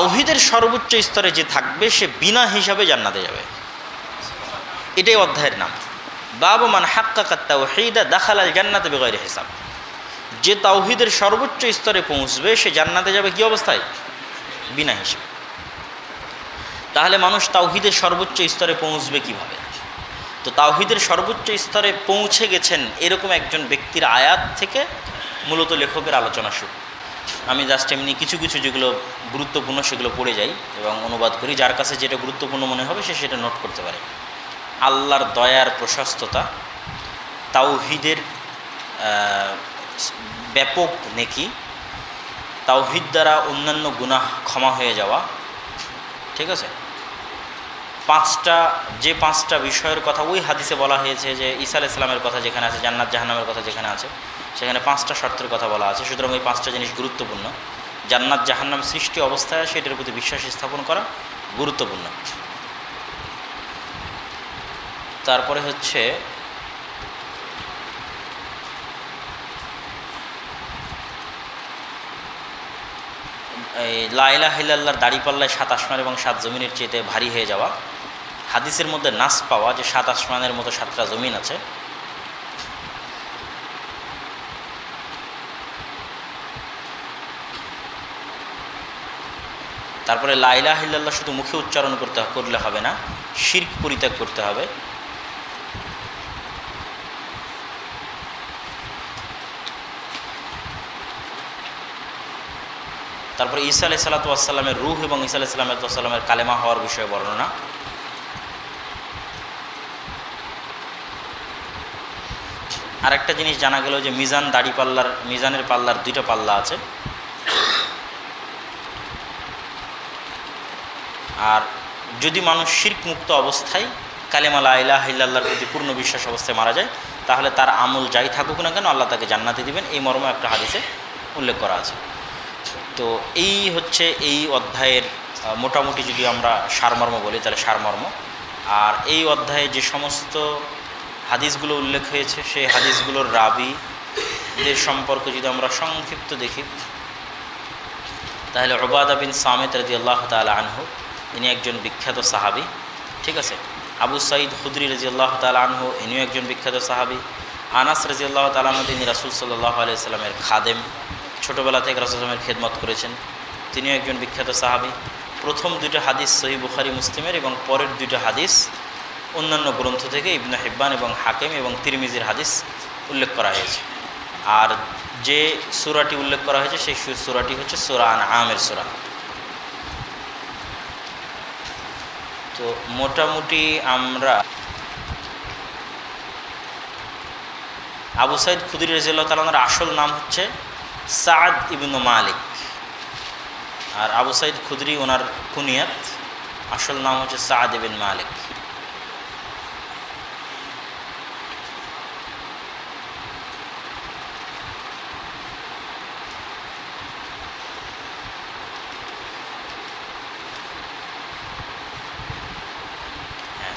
তাওহিদের সর্বোচ্চ স্তরে যে থাকবে, সে বিনা হিসাবে জান্নাতে যাবে। এটাই অধ্যায়ের নাম। বাবু মান হাক্কা তাওহিদা দাখালাল জান্নাতে বেগের হিসাব। যে তাওহিদের সর্বোচ্চ স্তরে পৌঁছবে, সে জান্নাতে যাবে কি অবস্থায়? বিনা হিসাবে। তাহলে মানুষ তাওহিদের সর্বোচ্চ স্তরে পৌঁছবে কীভাবে? তো তাওহিদের সর্বোচ্চ স্তরে পৌঁছে গেছেন এরকম একজন ব্যক্তির আয়াত থেকে মূলত লেখকের আলোচনা শুরু। আমি জাস্ট এমনি কিছু কিছু যেগুলো গুরুত্বপূর্ণ সেগুলো পড়ে যাই এবং অনুবাদ করি, যার কাছে যেটা গুরুত্বপূর্ণ মনে হবে সে সেটা নোট করতে পারে। আল্লাহর দয়ার প্রশস্ততা, তাওহিদের ব্যাপক নেকি, তাওহিদ দ্বারা অন্যান্য গুনাহ ক্ষমা হয়ে যাওয়া, ঠিক আছে? পাঁচটা, যে পাঁচটা বিষয়ের কথা ওই হাদিসে বলা হয়েছে যে ঈসা আলাইহিস সালামের কথা যেখানে আছে, জান্নাত জাহান্নামের কথা যেখানে আছে, সেখানে পাঁচটা শর্তের কথা বলা আছে। সুতরাং ওই পাঁচটা জিনিস গুরুত্বপূর্ণ। জান্নাত জাহান্নাম সৃষ্টি অবস্থায় সেটার প্রতি বিশ্বাস স্থাপন করা গুরুত্বপূর্ণ। তারপরে হচ্ছে, এই লাইলা হিল্লার দাড়িপাল্লায় সাত আসমান এবং সাত জমিনের চেয়েতে ভারী হয়ে যাওয়া। হাদিসের মধ্যে নাস পাওয়া যে সাত আসমানের মতো সাতটা জমিন আছে। তারপরে লাইলা হিল্লাল্লাহ শুধু মুখে উচ্চারণ করতে করলে হবে না, শির্ক পরিত্যাগ করতে হবে। তারপরে ঈসা আলাই সাল্লাতামের রুহ এবং ঈসা আলাই সাল্লামের কালেমা হওয়ার বিষয়ে বর্ণনা। আরেকটা জিনিস জানা গেল যে মিজান দাড়ি পাল্লার, মিজানের পাল্লার দুইটা পাল্লা আছে। আর যদি মানুষ শির্ক মুক্ত অবস্থায় কালেমা লাইলাহ ইল্লাহর প্রতি পূর্ণ বিশ্বাস অবস্থায় মারা যায়, তাহলে তার আমল যাই থাকুক না কেন আল্লাহ তাকে জান্নাতে দিবেন। এই মর্ম একটা হাদিসে উল্লেখ করা আছে। তো এই হচ্ছে এই অধ্যায়ের মোটামুটি যদি আমরা সারমর্ম বলি, তাহলে সারমর্ম। আর এই অধ্যায়ে যে সমস্ত হাদিসগুলো উল্লেখ হয়েছে, সেই হাদিসগুলোর রাবিদের সম্পর্কে যদি আমরা সংক্ষিপ্ত দেখি, তাহলে ওবাদা বিন সামেত রাজি আল্লাহ তালা আনহু, ইনি একজন বিখ্যাত সাহাবি, ঠিক আছে? আবু সাইদ খুদরি রাজি আল্লাহ তালা আনহু, ইনিও একজন বিখ্যাত সাহাবি। আনাস রাজি আল্লাহ তালাহ তিনি রাসুল সাল্লাহ আলাইসাল্লামের খাদেম, ছোটোবেলা থেকে রাসুলামের খেদমত করেছেন। তিনিও একজন বিখ্যাত সাহাবি। প্রথম দুইটা হাদিস সহি বুখারি, মুসলিমের এবং পরের দুইটা হাদিস অন্যান্য গ্রন্থ থেকে ইবনু হিব্বান এবং হাকিম এবং তিরমিজির হাদিস উল্লেখ করা হয়েছে। আর যে সুরাটি উল্লেখ করা হয়েছে, সেই সুরাটি হচ্ছে সুরা আন আমের সুরা। তো মোটামুটি আমরা আবু সাইদ খুদির রাজিয়াল্লাহ তালার আসল নাম হচ্ছে সাদ ইবনু মালিক। আর আবু সাইদ খুদরি ওনার কুনিয়াত, আসল নাম হচ্ছে সাদ ইবিন মালিক।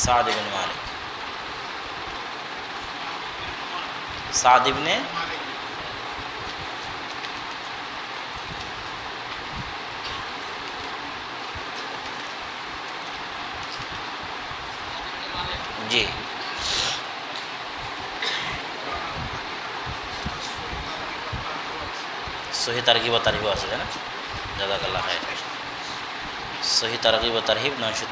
হ্যাঁ সাদ ইবিন মালিক সাদ ইবনে জি সহি তারগিব ও তারহিব আছে তাই না জাজাকাল্লাহ খায় সহি তারগিব ও তারহিব নয়শো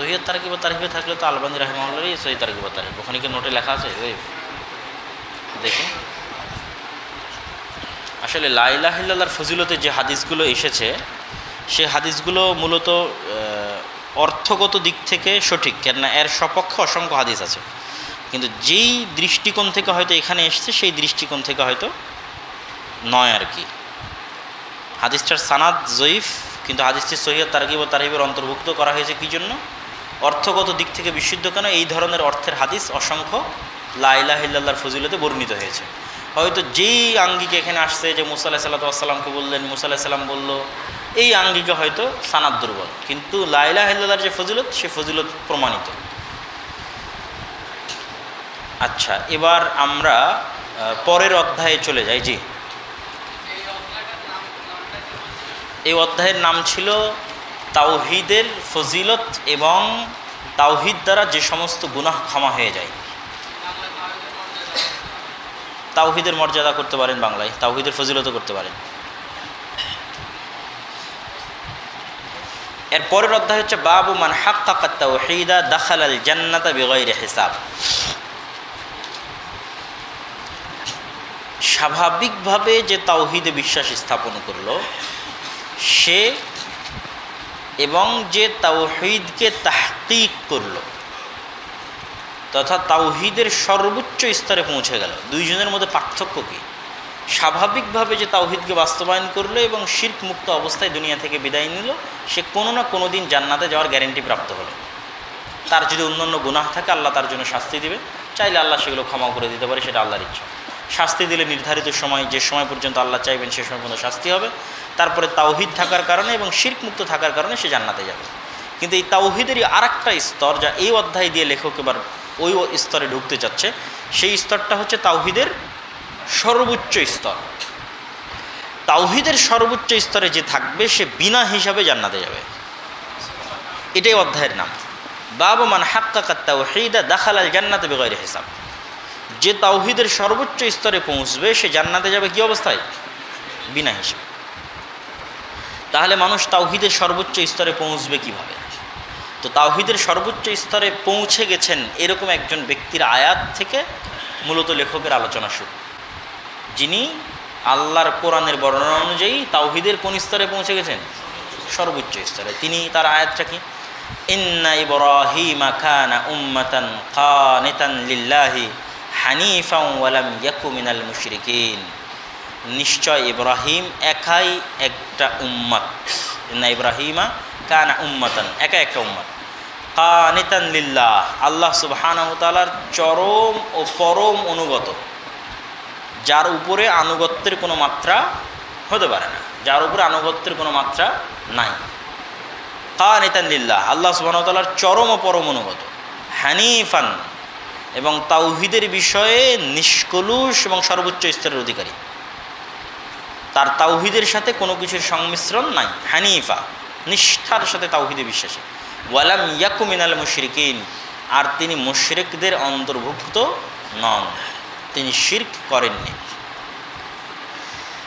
সহিদ তারকিব তারহিবে থাকলে তো আলবানি রাহমাল্লারই সহি তারকিব তারহিব ওখানে কি নোটে লেখা আছে? দেখুন আসলে লাইলাহ ইল্লাল্লাহর ফজিলতে যে হাদিসগুলো এসেছে, সে হাদিসগুলো মূলত অর্থগত দিক থেকে সঠিক, কেননা এর সপক্ষে অসংখ্য হাদিস আছে। কিন্তু যেই দৃষ্টিকোণ থেকে হয়তো এখানে এসছে, সেই দৃষ্টিকোণ থেকে হয়তো নয় আর কি। হাদিসটার সানাদ জয়ীফ, কিন্তু হাদিসটি সহিদ তারকিব ও অন্তর্ভুক্ত করা হয়েছে কী জন্য? অর্থগত দিক থেকে বিশুদ্ধ কেন? এই ধরনের অর্থের হাদিস অসংখ্য লাইলাহ ইল্লাল্লাহর ফজিলতে বর্ণিত হয়েছে। হয়তো যেই আঙ্গিকে এখানে আসছে যে মুসা আলাহ সাল্লাতামকে বললেন, মুসা সাল্লাম বলল, এই আঙ্গিকে হয়তো সানাদ দুর্বল। কিন্তু লাইলাহ ইল্লাল্লাহর যে ফজিলত, সে ফজিলত প্রমাণিত। আচ্ছা এবার আমরা পরের অধ্যায়ে চলে যাই। জি। এই অধ্যায়ের নাম ছিল তাওহিদের ফজিলত এবং তাওহিদ দ্বারা যে সমস্ত গুনাহ ক্ষমা হয়ে যায়। তাওহিদের মর্যাদা করতে পারেন বাংলায়, তাওহিদের ফজিলতও করতে পারেন। এর পরের অধ্যায় হচ্ছে বাবু মান হাক্কাকা তাওহীদা দাখালাল জান্নাতা বিগাইরি হিসাব। স্বাভাবিকভাবে যে তাওহিদে বিশ্বাস স্থাপন করল, সে এবং যে তাওহিদকে তাহকিক করল, তথা তাওহিদের সর্বোচ্চ স্তরে পৌঁছে গেল। দুইজনের মধ্যে পার্থক্য কী? স্বাভাবিকভাবে যে তাওহিদকে বাস্তবায়ন করল এবং শির্ক মুক্ত অবস্থায় দুনিয়া থেকে বিদায় নিল, সে কোনো না কোনো দিন জান্নাতে যাওয়ার গ্যারেন্টি প্রাপ্ত হলো। তার যদি অন্যান্য গুনাহ থাকে, আল্লাহ তার জন্য শাস্তি দিবে। চাইলে আল্লাহ সেগুলো ক্ষমা করে দিতে পারে, সেটা আল্লাহর ইচ্ছা। শাস্তি দিলে নির্ধারিত সময়, যে সময় পর্যন্ত আল্লাহ চাইবেন, সে সময় পর্যন্ত শাস্তি হবে। তারপরে তাওহিদ থাকার কারণে এবং শির্ক মুক্ত থাকার কারণে সে জান্নাতে যাবে। কিন্তু এই তাওহিদেরই আর একটা স্তর যা এই অধ্যায় দিয়ে লেখক এবার ওই স্তরে ঢুকতে চাচ্ছে, সেই স্তরটা হচ্ছে তাওহিদের সর্বোচ্চ স্তর। তাওহিদের সর্বোচ্চ স্তরে যে থাকবে, সে বিনা হিসাবে জান্নাতে যাবে। এটাই অধ্যায়ের নাম। বাবা মান হাক্কা তাওহিদা দাখালাল জান্নাতে বেগের হিসাব। যে তাওহিদের সর্বোচ্চ স্তরে পৌঁছবে, সে জান্নাতে যাবে কি অবস্থায়? বিনা হিসাবে। তাহলে মানুষ তাওহিদের সর্বোচ্চ স্তরে পৌঁছবে কীভাবে? তো তাওহিদের সর্বোচ্চ স্তরে পৌঁছে গেছেন এরকম একজন ব্যক্তির আয়াত থেকে মূলত লেখকের আলোচনা শুরু। যিনি আল্লাহর কোরআনের বর্ণনা অনুযায়ী তাওহিদের কোন স্তরে পৌঁছে গেছেন? সর্বোচ্চ স্তরে। তিনি তার আয়াতটা কি? ইন্না ইব্রাহিমা উম্মাতান ইয়াকু মিনাল মুশরিকিন। নিশ্চয় ইব্রাহিম একাই একটা উম্মত। না ইব্রাহিমা কানা উম্মাতান একা একটা উম্মত। কানিতান লিল্লাহ, আল্লাহ সুবহানাহু তাআলার চরম ও পরম অনুগত। যার উপরে আনুগত্যের কোনো মাত্রা হতে পারে না। যার উপরে আনুগত্যের কোনো মাত্রা নাই। কানিতান লিল্লাহ, আল্লাহ সুবাহতালার চরম ও পরম অনুগত। হানিফান এবং তাওহিদের বিষয়ে নিষ্কলুষ এবং সর্বোচ্চ স্তরের অধিকারী। তার তাওহিদের সাথে কোনো কিছুর সংমিশ্রণ নাই। হানিফা, নিষ্ঠার সাথে তাওহিদে বিশ্বাসী। ওয়ালাম ইয়াকু মিনাল মুশরিকিন, আর তিনি মুশরিকদের অন্তর্ভুক্ত নন। তিনি শির্ক করেননি।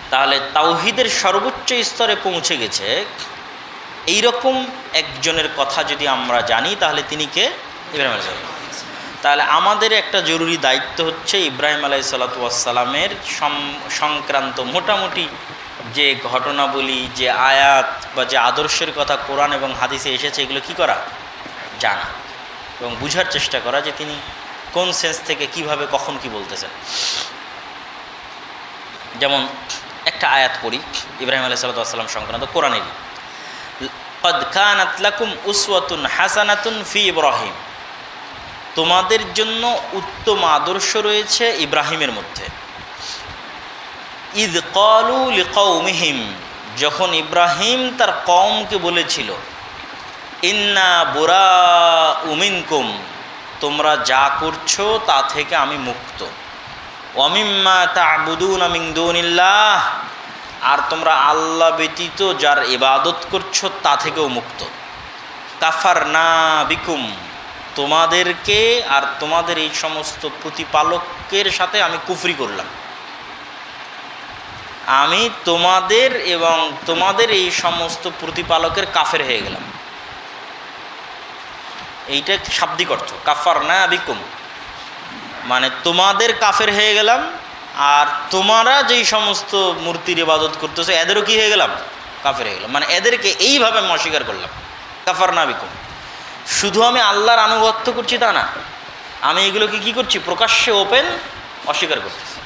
তাহলে তাওহিদের সর্বোচ্চ স্তরে পৌঁছে গেছে। এই রকম একজনের কথা যদি আমরা জানি, তাহলে তিনি কে? ইব্রাহিম আলাই তাহলে আমাদের একটা জরুরি দায়িত্ব হচ্ছে ইব্রাহিম আলাই সাল্লাতামের সংক্রান্ত মোটামুটি যে ঘটনাবলী, যে আয়াত বা যে আদর্শের কথা কোরআন এবং হাদিসে এসেছে, এগুলো কি করা? জানা। এবং বুঝার চেষ্টা করা যে তিনি কোন সেন্স থেকে কীভাবে, কখন কি বলতেছেন। যেমন একটা আয়াত পড়ি, ইব্রাহিম আলাই সাল্লাম সংক্রান্ত কোরআনেরই। কদ কানাত লাকুম উসওয়াতুন হাসানাতুন ফি ইব্রাহিম। তোমাদের জন্য উত্তম আদর্শ রয়েছে ইব্রাহিমের মধ্যে। ঈদ কলু লিকৌমিহিম যখন ইব্রাহিম তার কমকে বলেছিল, ইন্না বুরা উমিনকুম তোমরা যা করছ তা থেকে আমি মুক্ত। অমিম্মা তাবুদুন আমিংদুনিল্লাহ আর তোমরা আল্লাহ ব্যতীত যার ইবাদত করছ তা থেকেও মুক্ত। কাফার না বিকুম তোমাদেরকে আর তোমাদের এই সমস্ত প্রতিপালকের সাথে আমি কুফরি করলাম। আমি তোমাদের এবং তোমাদের এই সমস্ত প্রতিপালকের কাফের হয়ে গেলাম। এইটা শাব্দিক অর্থ। কাফার না বিকুম। মানে তোমাদের কাফের হয়ে গেলাম আর তোমরা যেই সমস্ত মূর্তির ইবাদত করতেছো, এদেরও কি হয়ে গেলাম? কাফের হয়ে গেলাম। মানে এদেরকে এইভাবে আমি অস্বীকার করলাম। কাফার না বিকুম। শুধু আমি আল্লাহর আনুগত্য করছি তা না, আমি এগুলোকে কি করছি? প্রকাশ্যে ওপেন অস্বীকার করতেছি।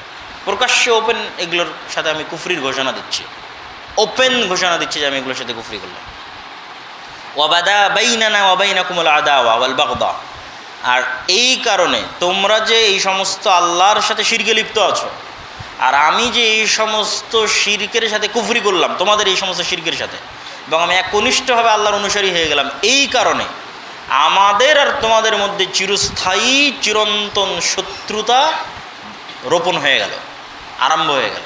প্রকাশ্যে ওপেন এগুলোর সাথে আমি কুফরির ঘোষণা দিচ্ছি। ওপেন ঘোষণা দিচ্ছি যে আমি এগুলোর সাথে কুফরি করলাম। ওবাদা ওয়াবাদা বাইনানা ওয়াবাইনা কুমল আদা ওয়াল বাগদা। আর এই কারণে তোমরা যে এই সমস্ত আল্লাহর সাথে শিরকে লিপ্ত আছো, আর আমি যে এই সমস্ত শিরকের সাথে কুফরি করলাম, তোমাদের এই সমস্ত শিরকের সাথে, এবং আমি একনিষ্ঠভাবে আল্লাহর অনুসারী হয়ে গেলাম, এই কারণে আমাদের আর তোমাদের মধ্যে চিরস্থায়ী, চিরন্তন শত্রুতা রোপণ হয়ে গেল, আরম্ভ হয়ে গেল।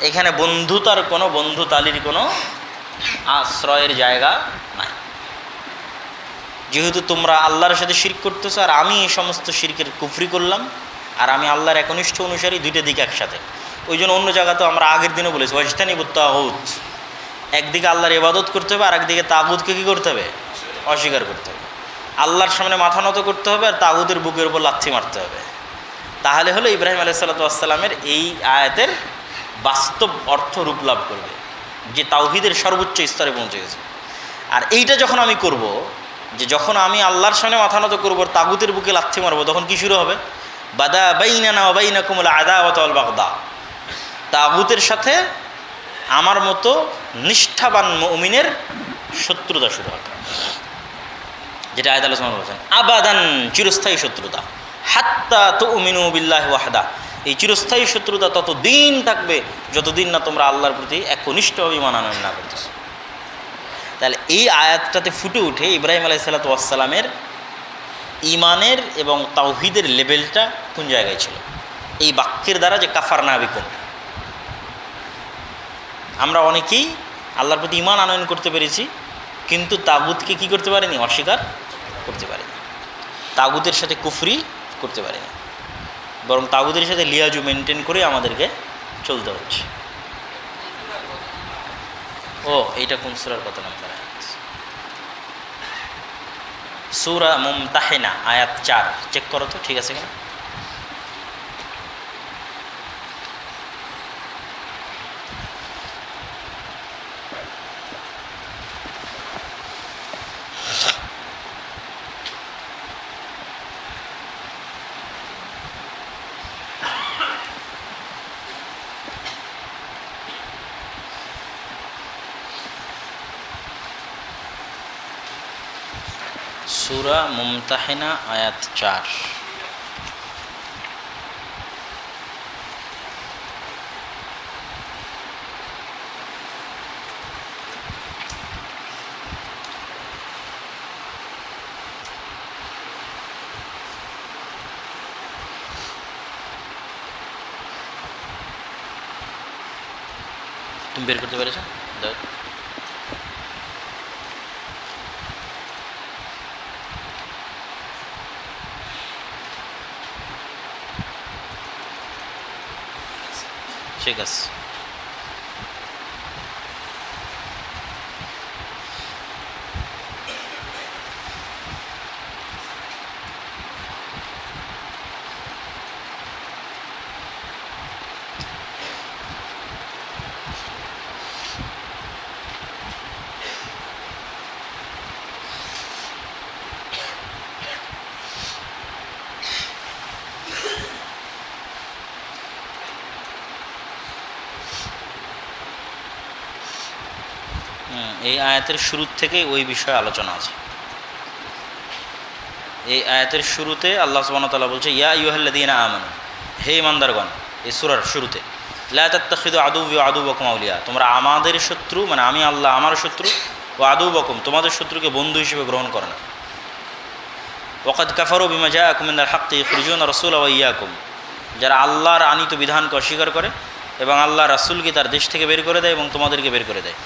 এখানে বন্ধুতার কোনো, বন্ধুতালির কোনো আশ্রয়ের জায়গা নাই। যেহেতু তোমরা আল্লাহর সাথে শির করতেছো, আর আমি এই সমস্ত শিরকের কুফরি করলাম, আর আমি আল্লাহর একনিষ্ঠ অনুসারী দুইটা দিক একসাথে। ওই জন্য অন্য জায়গাতে আমরা আগের দিনও বলেছি ওয়াজতানি তাগুত। একদিকে আল্লাহর ইবাদত করতে হবে আর একদিকে তাগুতকে কী করতে হবে? অস্বীকার করতে হবে। আল্লাহর সামনে মাথা নত করতে হবে আর তাগুতের বুকের উপর লাথি মারতে হবে। তাহলে হলো ইব্রাহিম আলাইসাল্লাতামের এই আয়াতের বাস্তব অর্থ রূপ লাভ করবে, যে তাওহিদের সর্বোচ্চ স্তরে পৌঁছে গেছে। আর এইটা যখন আমি করব, যে যখন আমি আল্লাহর সামনে মাথা নত করব তাগুতের বুকে লাথি মারবো, তখন কি শুরু হবে? বাদা বাইনা না বাইনা কুমলা আদা ওয়াতাল বাগদা। তাগুতের সাথে আমার মতো নিষ্ঠাবান মমিনের শত্রুতা শুরু হবে। যেটা আয়ত আলোচনা বলেছেন আবাদান চিরস্থায়ী শত্রুতা। হাত্তা তো উমিনু বিল্লাহ ওয়াহাদা। এই চিরস্থায়ী শত্রুতা ততদিন থাকবে, যতদিন না তোমরা আল্লাহর প্রতি একনিষ্ঠভাবে ইমান আনয়ন না করতেছো তাহলে এই আয়াতটাতে ফুটে উঠে ইব্রাহিম আলাই সাল্লাতামের ইমানের এবং তাওহিদের লেভেলটা কোন জায়গায় ছিল? এই বাক্যের দ্বারা যে কাফার না বিকুম আমরা অনেকেই আল্লাহর প্রতি ইমান আনয়ন করতে পেরেছি, কিন্তু তাগুতকে কি করতে পারিনি? অস্বীকার? করতে পারেনি। তাগুদের সাথে কুফরি করতে পারেনি। বরং তাগুদের সাথে লিয়াজু মেনটেন করে আমাদেরকে চলতে হচ্ছে। ও, এইটা কোন সুরার কত নম্বর সুরা মুমতাহেনা, আয়াত চার। চেক করো তো, ঠিক আছে কিনা সুরা মুমতাহেনা আয়াত চার। তুমি বের করতে পেরেছ? দাও। ঠিক এই আয়াতের শুরুর থেকেই ওই বিষয়ে আলোচনা আছে। এই আয়াতের শুরুতে আল্লাহ সুবাহতাল্লাহ বলছে, ইয়া ইউহাল্লাদিনা আমান, হে ইমানদারগণ এই সুরার শুরুতে লাতাত্তাখিদু আদু আদু বকম আউলিয়া, তোমরা আমাদের শত্রু মানে আমি আল্লাহ আমার শত্রু, ও আদু বকম তোমাদের শত্রুকে বন্ধু হিসেবে গ্রহণ করে না। ওকাদ কাফারু বিমা জা আকুমিন্দার হাক্তি খুরজুন রসুল ইয়াকুম, যারা আল্লাহর আনিত বিধানকে অস্বীকার করে এবং আল্লাহ রাসুলকে তার দেশ থেকে বের করে দেয় এবং তোমাদেরকে বের করে দেয়।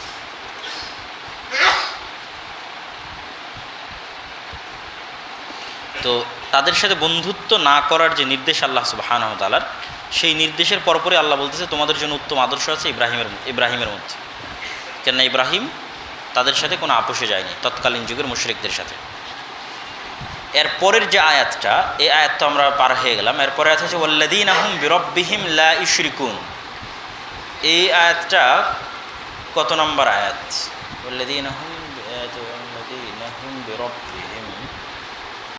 তো তাদের সাথে বন্ধুত্ব না করার যে নির্দেশ আল্লাহ সুবাহান তালার সেই নির্দেশের পরপরই আল্লাহ বলতেছে, তোমাদের জন্য উত্তম আদর্শ আছে ইব্রাহিমের ইব্রাহিমের মধ্যে। কেননা ইব্রাহিম তাদের সাথে কোনো আপোষে যায়নি, তৎকালীন যুগের মুশরিকদের সাথে। এর পরের যে আয়াতটা, এই আয়াত তো আমরা পার হয়ে গেলাম। এরপরে আয়াত হচ্ছে ওল্লাদিন আহম বিরব্বিহিম লা ইশরিকুন এই আয়াতটা কত নম্বর আয়াত? ওল্লাদিন আহম বিরব্বিহিম